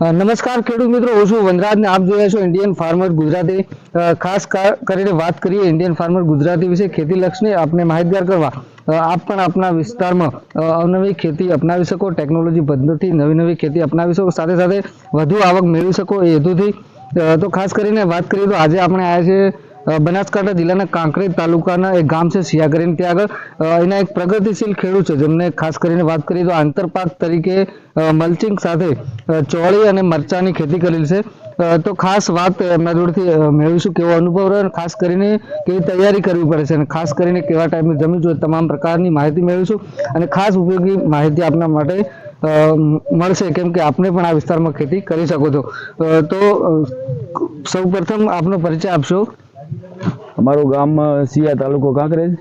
નમસ્કાર ખેડૂત મિત્રો હું છું વનરાજ ને આપ જોયા છો ઇન્ડિયન ફાર્મર ગુજરાતી. ખાસ કરીને વાત કરીએ ઇન્ડિયન ફાર્મર ગુજરાતી વિશે ખેતી લક્ષને આપને માહિતગાર કરવા. આપ પણ આપના વિસ્તારમાં અવનવી ખેતી અપનાવી શકો ટેકનોલોજી પદ્ધતિ નવી નવી ખેતી અપનાવી શકો સાથે સાથે વધુ આવક મેળવી શકો એ હેતુથી. તો ખાસ કરીને વાત કરીએ તો આજે આપણે આવ્યા છે અ, બનાસકાંઠા જિલ્લાના કાંકરેજ તાલુકાના એક ગામ છે સિયાગરીન ત્યાં આગળ એના એક પ્રગતિશીલ ખેડૂત છે જેમને ખાસ કરીને વાત કરીએ તો આંતરપાક તરીકે મલ્ચિંગ સાથે ચોળી અને મરચાની ખેતી કરેલ છે. તો ખાસ વાત એમના જોડેથી મેળવીશું કેવો અનુભવ રહ્યો અને ખાસ કરીને કેવી તૈયારી કરવી પડે છે અને ખાસ કરીને કેવા ટાઈપની જમીન જોઈએ તમામ પ્રકારની માહિતી મેળવીશું. અને ખાસ ઉપયોગી માહિતી આપના માટે મળશે કેમ કે આપને પણ આ વિસ્તારમાં ખેતી કરી શકો છો. તો સૌ પ્રથમ આપનો પરિચય આપશો. અમારું ગામ સિયા તાલુકો કાંકરેજ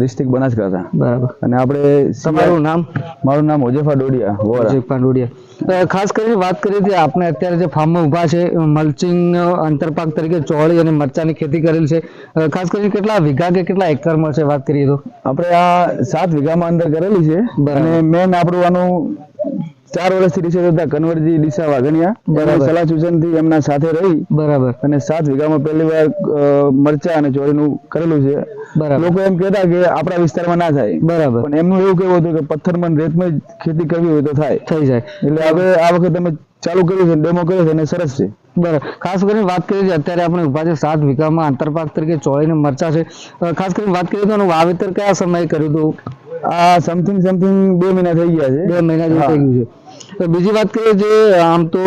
ડિસ્ટ્રિક્ટ બનાસકાંઠા. બરાબર. અને આપણે તમારું નામ? મારું નામ હોજેફા ડોડિયા વોરા. ડોડિયા. ખાસ કરીને વાત કરીએ તો આપણે અત્યારે જે ફાર્મમાં ઊભા છે મલ્ચિંગ અંતરપાક તરીકે ચોળી અને મરચાની ખેતી કરેલ છે. ખાસ કરીને કેટલા વીઘા કે કેટલા એકરમાં છે વાત કરીએ તો? આપણે આ સાત વીઘામાં અંદર કરેલી છે. અને મેન આપણું આનું ચાર વર્ષથી ડિસાઈડ હતા. કન્વરજી ડીસા વાઘણિયા. સલાહ સૂચનથી એમના સાથે રહી બરાબર. અને સાત વીઘામાં પહેલી વાર મરચા અને ચોરીનું કરેલું છે. બરાબર. લોકો એમ કહેતા કે આપણા વિસ્તારમાં ના થાય. બરાબર. પણ એમનું એવું કેવું હતું કે પથ્થરમાં રેતમાં જ ખેતી કરવી હોય તો થાય. થઈ જાય. એટલે હવે આ વખતે તમે ચાલુ કર્યું છે ડેમો કર્યો છે અને સરસ છે. બરાબર. ખાસ કરીને વાત કરીએ છીએ અત્યારે આપણે ઊભા છે સાત વીઘામાં આંતરપાક તરીકે ચોળી ને મરચા છે. ખાસ કરીને વાત કરીએ તો એનું વાવેતર કયા સમયે કર્યું હતું? આ સમથિંગ સમથિંગ બે મહિના થઈ ગયા છે. બે મહિના જેવું થઈ ગયું છે. તો બીજી વાત કરીએ જે આમ તો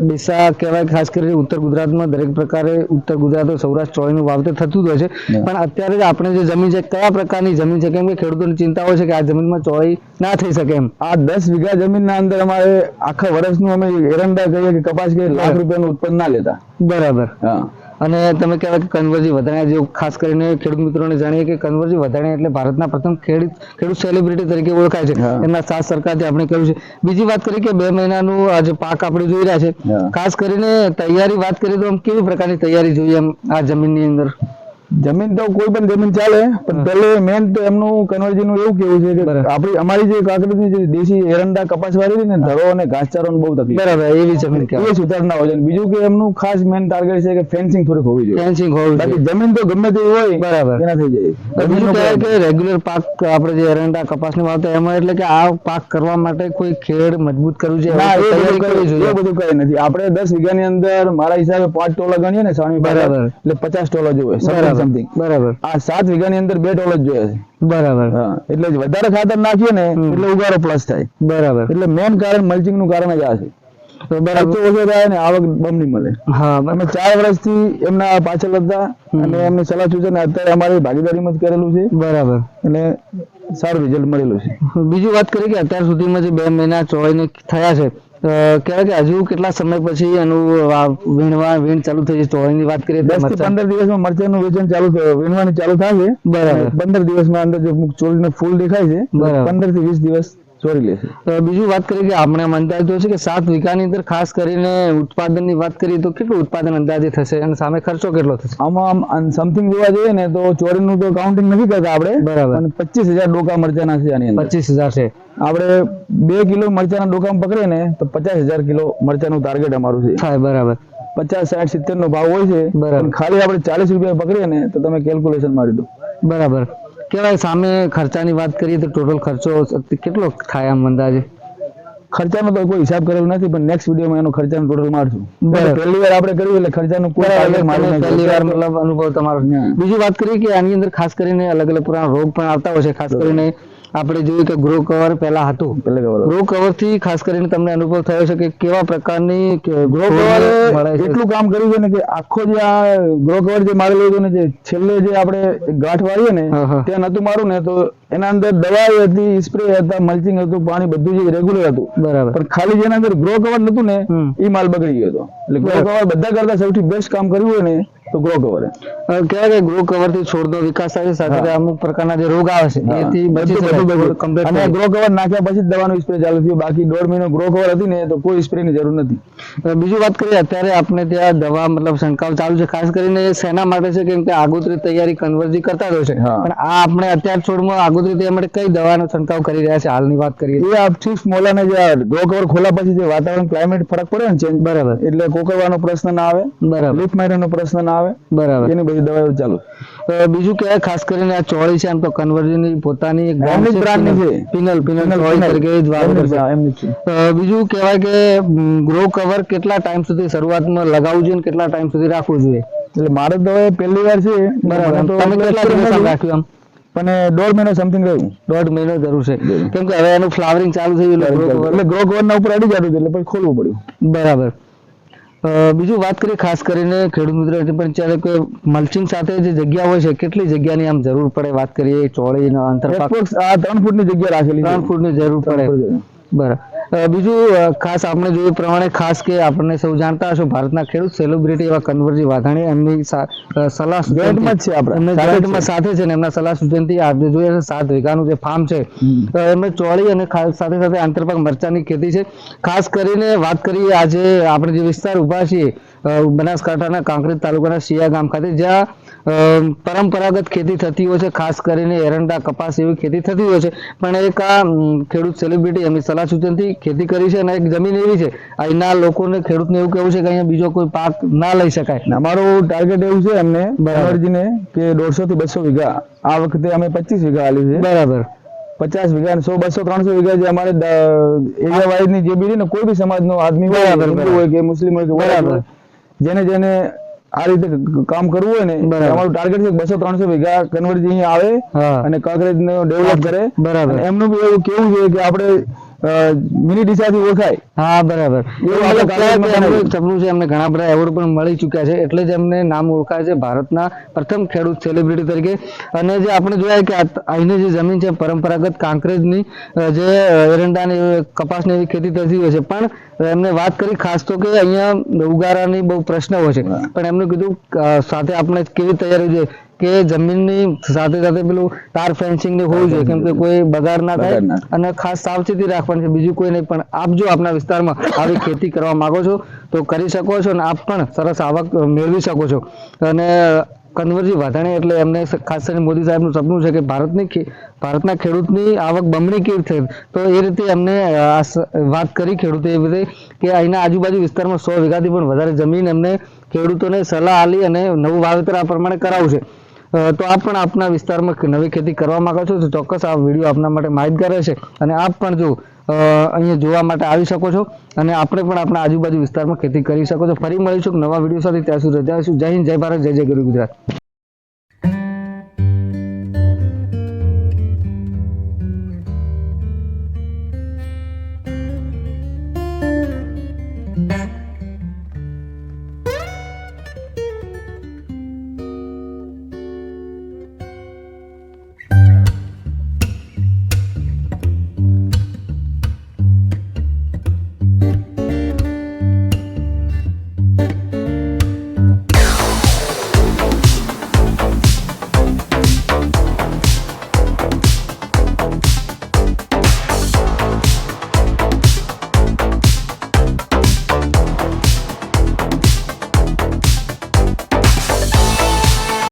ડીસા કહેવાય ખાસ કરીને ઉત્તર ગુજરાતમાં દરેક પ્રકારે ઉત્તર ગુજરાત સૌરાષ્ટ્ર ચોળીનું વાવતર થતું જ હોય છે. પણ અત્યારે આપણે જે જમીન છે કયા પ્રકારની જમીન છે? કેમ કે ખેડૂતોની ચિંતા હોય છે કે આ જમીનમાં ચોળી ના થઈ શકે એમ. આ દસ વીઘા જમીનના અંદર અમારે આખા વર્ષનું અમે એરંડા કહીએ કે કપાસ કહીએ લાખ. રૂપિયાનું ઉત્પન્ન ના લેતા. બરાબર. હા. અને તમે કહેવાય કે કન્વરજી વધાણ્યા જેવું ખાસ કરીને ખેડૂત મિત્રોને જાણીએ કે કન્વરજી વધાણ્યા એટલે ભારતના પ્રથમ ખેડૂત ખેડૂત સેલિબ્રિટી તરીકે ઓળખાય છે. એમના સાથ સરકારથી આપણે કહ્યું છે. બીજી વાત કરીએ કે બે મહિનાનું આજે પાક આપણે જોઈ રહ્યા છે. ખાસ કરીને તૈયારી વાત કરીએ તો આમ કેવી પ્રકારની તૈયારી જોઈએ એમ આ જમીનની અંદર? જમીન તો કોઈ પણ જમીન ચાલે પણ પહેલે મેન તો એમનું કન્વર્જી નું એવું કેવું છે કે. આપણી અમારી જે કાકડીની જે દેશી એરંડા કપાસ વાળી રહી ને ધરો અને ઘાસચારો બહુ તકલીફ. બરાબર એવી જમીન એ સુધારણા હોય છે. બીજું કે એમનું ખાસ મેન ટાર્ગેટ છે કે ફેન્સિંગ થોડીક હોવી જોઈએ. ફેન્સિંગ હોવી જોઈએ. જમીન તો ગમે તે હોય બરાબર. એના થઈ જાય. બીજું કે રેગ્યુલર પાક આપણે જે એરંડા કપાસની વાત એમાં એટલે કે આ પાક કરવા માટે કોઈ ખેડ મજબૂત કરવું જોઈએ એ બધું કઈ- નથી. આપણે દસ વીઘાની અંદર મારા હિસાબે પાંચ ટોલા ગણીએ ને સાણી બરાબર. એટલે પચાસ ટોલા જોઈએ સમથિંગ બરાબર. આ સાત વીઘાની અંદર બે ડોલર જોઈએ છે. બરાબર. એટલે જ વધારે ખાતર નાખીએ ને એટલે ઉગારો પ્લસ થાય. બરાબર. એટલે મેન કારણ મલ્ચિંગનું કારણ જ આ છે. આવક બમણી મળે. હા અમે ચાર વર્ષથી એમના પાછળ હતા અને એમની સલાહ સૂચન અત્યારે અમારી ભાગીદારીમાં જ કરેલું છે. બરાબર. એટલે સારું રિઝલ્ટ મળેલું છે. બીજી વાત કરીએ કે અત્યાર સુધીમાં જે બે મહિના ચોળીને થયા છે કહેવાય કે હજુ કેટલા સમય પછી એનું વીણવા વીણ ચાલુ થઈ છે ચોળીની વાત કરીએ દસથી. પંદર દિવસમાં મરચાંનું વેચન ચાલુ વીણવાનું ચાલુ થશે બરાબર. અને પંદર દિવસમાં અંદર જે ચોરીને ફૂલ દેખાય છે પંદરથી વીસ દિવસ ચોરી તો બીજું વાત કરીએ કે આપણે આમ અંદાજ તો છે કે સાત વીઘાની અંદર ખાસ કરીને ઉત્પાદનની વાત કરીએ તો કેટલું ઉત્પાદન અંદાજે થશે અને સામે ખર્ચો કેટલો થશે? આમાં આમ સમથિંગ જોવા જઈએ ને તો ચોરીનું તો કાઉન્ટિંગ નથી કરતા આપણે બરાબર. અને પચીસ હજાર ડોકા મરચાના છે આની અંદર. પચીસ હજાર છે. આપણે બે કિલો મરચાના ડોકામાં પકડીએ ને તો પચાસ હજાર કિલો મરચાનું ટાર્ગેટ અમારું છે. થાય બરાબર. પચાસ સાઠ સિત્તેર નો ભાવ હોય છે ખાલી આપણે ચાલીસ રૂપિયા પકડીએ ને તો તમે કેલ્ક્યુલેશન મારી દો. બરાબર. કહેવાય સામે ખર્ચાની વાત કરીએ તો ટોટલ ખર્ચો કેટલો થાય આમ અંદાજે? ખર્ચાનો તો કોઈ હિસાબ કરેલો નથી પણ નેક્સ્ટ વિડીયોમાં એનો ખર્ચાનો ટોટલ મારશું. પહેલી વાર આપણે કર્યું એટલે ખર્ચાનું કોઈ. પહેલી વાર મતલબ અનુભવ તમારો. બીજી વાત કરીએ કે આની અંદર ખાસ કરીને અલગ અલગ પ્રકારના રોગ પણ આવતા હોય છે ખાસ કરીને આપણે જોયું કે ગ્રો કવર પહેલા હતું. ગ્રો કવરથી ખાસ કરીને તમને અનુભવ થયો છે કે કેવા પ્રકારની ગ્રો કવર એટલું કામ કર્યું છે ને કે આખો જે આ ગ્રો કવર જે મારેલું હતું ને જે છેલ્લે જે આપણે ગાંઠ વાળીએ ને. ત્યાં નતું મારું ને તો એના અંદર દવાઈ હતી સ્પ્રે હતા મલ્ચિંગ હતું પાણી બધું જે રેગ્યુલર હતું. બરાબર. પણ ખાલી જેના અંદર ગ્રો કવર નતું ને એ માલ બગડી ગયો હતો. એટલે ગ્રો કવર બધા કરતા સૌથી બેસ્ટ કામ કર્યું હોય ને તો ગ્રો કવર કહેવાય કે ગ્રો કવરથી છોડનો વિકાસ થાય છે સાથે અમુક પ્રકારના જે રોગ આવે છે એથી બચી કમ્પ્લીટ અને ગ્રો કવર નાખ્યા પછી જ દવાનું સ્પ્રે ચાલુ થયો. બાકી દોઢ મહિનો ગ્રો કવર હતી ને તો કોઈ સ્પ્રે ની જરૂર નથી. બીજું વાત કરીએ અત્યારે આપણે ત્યાં દવા મતલબ છંટકાવ ચાલુ છે ખાસ કરીને એ શેના માટે છે કેમ કે આગોતરી તૈયારી કન્વર્જી કરતા જ હોય છે. પણ આ આપણે અત્યાર છોડમાં આગોતરી તૈયારી માટે કઈ દવાનો છંટકાવ કરી રહ્યા છે હાલની વાત કરીએ એ આ ચીક્સ મોલાને જે ગ્રો કવર ખોલા પછી જે વાતાવરણ ક્લાઇમેટ ફરક પડે ને ચેન્જ બરાબર. એટલે કોકરવાનો પ્રશ્ન ના આવે બરાબર. લીફ મારવાનો પ્રશ્ન ના આવે બરાબર. એની બધી દવાઓ ચાલુ. બીજું કે ખાસ કરીને આ ચોળી છે આમ તો કન્વર્જનની પોતાની એક ની છે. પિનલ પિનલ ચોળી તરીકે જ વાવેતર છે. બીજું કહેવાય કે ગ્રો કવર કેટલા ટાઈમ સુધી શરૂઆતમાં લગાવવું જોઈએ કેટલા ટાઈમ સુધી રાખવું જોઈએ? એટલે મારે તો પહેલી વાર છે. બરાબર. તો તમે કેટલા દિવસ રાખ્યું આમ? પણ દોઢ મહિનો સમથિંગ રહ્યું. દોઢ મહિનો જરૂર છે. કેમ કે હવે એનું ફ્લાવરિંગ ચાલુ થઈ ગયું એટલે ગ્રો કવરના ઉપર અડી જતું એટલે પછી ખોલવું પડ્યું. બરાબર. બીજું વાત કરીએ ખાસ કરીને ખેડૂત મિત્રો પણ જ્યારે કે મલ્ચિંગ સાથે જે જગ્યા હોય છે કેટલી જગ્યાની આમ જરૂર પડે વાત કરીએ? ચોળી અંતર આ ત્રણ ફૂટની જગ્યા રાખેલી. ત્રણ ફૂટની જરૂર પડે. બરાબર. બીજું ખાસ આપણે જોયું પ્રમાણે ખાસ કે આપણને સૌ જાણતા હશો ભારતના ખેડૂત સેલિબ્રિટી એવા કન્વરજી વાઘાણી એમની સલાહ જ છે આપણે. એમને સાથે છે. ને એમના સલાહ સૂચનથી આજે જોઈએ સાત વીઘાનું જે ફાર્મ છે એમને ચોળી અને સાથે સાથે આંતરપાક મરચાની ખેતી છે ખાસ કરીને વાત કરીએ આજે આપણે જે વિસ્તાર ઊભા છીએ બનાસકાંઠાના કાંકરેજ તાલુકાના શિયા ગામ ખાતે જ્યાં પરંપરાગત ખેતી થતી હોય છે ખાસ કરીને એરંડા કપાસ એવી ખેતી થતી હોય છે. પણ એક આ ખેડૂત સેલિબ્રિટી એમની સલાહ સૂચનથી ખેતી કરી છે અને એક જમીન એવી છે. અહીંના લોકોને ખેડૂતને એવું કહેવું છે કે અહીંયા બીજો કોઈ પાક ના લઈ શકાય. અમારું ટાર્ગેટ એવું છે એમને બરાબરજીને કે દોઢસો થી બસો વીઘા. આ વખતે અમે પચીસ વીઘા આલ્યું છે. બરાબર. પચાસ વીઘા સો બસો ત્રણસો વીઘા જે અમારે એરિયા વાઇઝની જે બી ને કોઈ બી સમાજનો આદમી. હોય કે મુસ્લિમ હોય કે બરાબર. જેને જેને આ રીતે કામ કરવું હોય ને અમારું ટાર્ગેટ છે બસો ત્રણસો વીઘા કન્વર્જી અહીંયા આવે અને કાંકરેજ ને ડેવલપ કરે. બરાબર. એમનું બી એવું કેવું છે કે આપણે મિની ડીસાથી ઓળખાય. હા બરાબર. સપનું છે? એમને ઘણા બધા એવોર્ડ પણ મળી ચૂક્યા છે. એટલે જ એમને નામ ઓળખાય છે ભારતના પ્રથમ ખેડૂત સેલિબ્રિટી તરીકે. અને જે આપણે જોયા કે અહીંની જે જમીન છે પરંપરાગત કાંકરેજની જે એરંડાની કપાસની એવી ખેતી થતી હોય છે. પણ એમને વાત કરી ખાસ તો કે અહીંયા ઉગારાની બહુ પ્રશ્ન હોય છે. પણ એમનું કીધું સાથે આપણે કેવી તૈયારી છે કે જમીનની સાથે સાથે પેલું તાર ફેન્સિંગ ને હોવું જોઈએ કેમ કે કોઈ બગાડ ના થાય અને ખાસ સાવચેતી રાખવાની છે. બીજું કોઈ નહીં પણ આપ જો આપના વિસ્તારમાં આવી ખેતી કરવા માંગો છો તો કરી શકો છો અને આપ પણ સરસ આવક મેળવી શકો છો. અને કન્વરજી વાધાણી એટલે એમને ખાસ કરીને મોદી સાહેબનું સપનું છે કે ભારતની ભારતના ખેડૂતની આવક બમણી કેવી થાય. તો એ રીતે એમને વાત કરી ખેડૂતે એ રીતે કે અહીંના આજુબાજુ વિસ્તારમાં સો વીઘાથી પણ વધારે જમીન એમને ખેડૂતોને સલાહ આલી અને નવું વાવેતર આ પ્રમાણે કરાવવું અ, તો આપ પણ આપના વિસ્તારમાં નવી ખેતી કરવા માંગો છો તો ચોક્કસ આ વીડિયો આપના માટે માહિતગાર રહેશે અને આપ પણ જો અહીંયા જોવા માટે આવી શકો છો અને આપણે પણ આપણા આજુબાજુ વિસ્તારમાં ખેતી કરી શકો છો. ફરી મળીશું નવા વીડિયો સાથે. ત્યાં સુધી રજા જય હિન્દ, જય ભારત, જય જય ગુરુ ગુજરાત.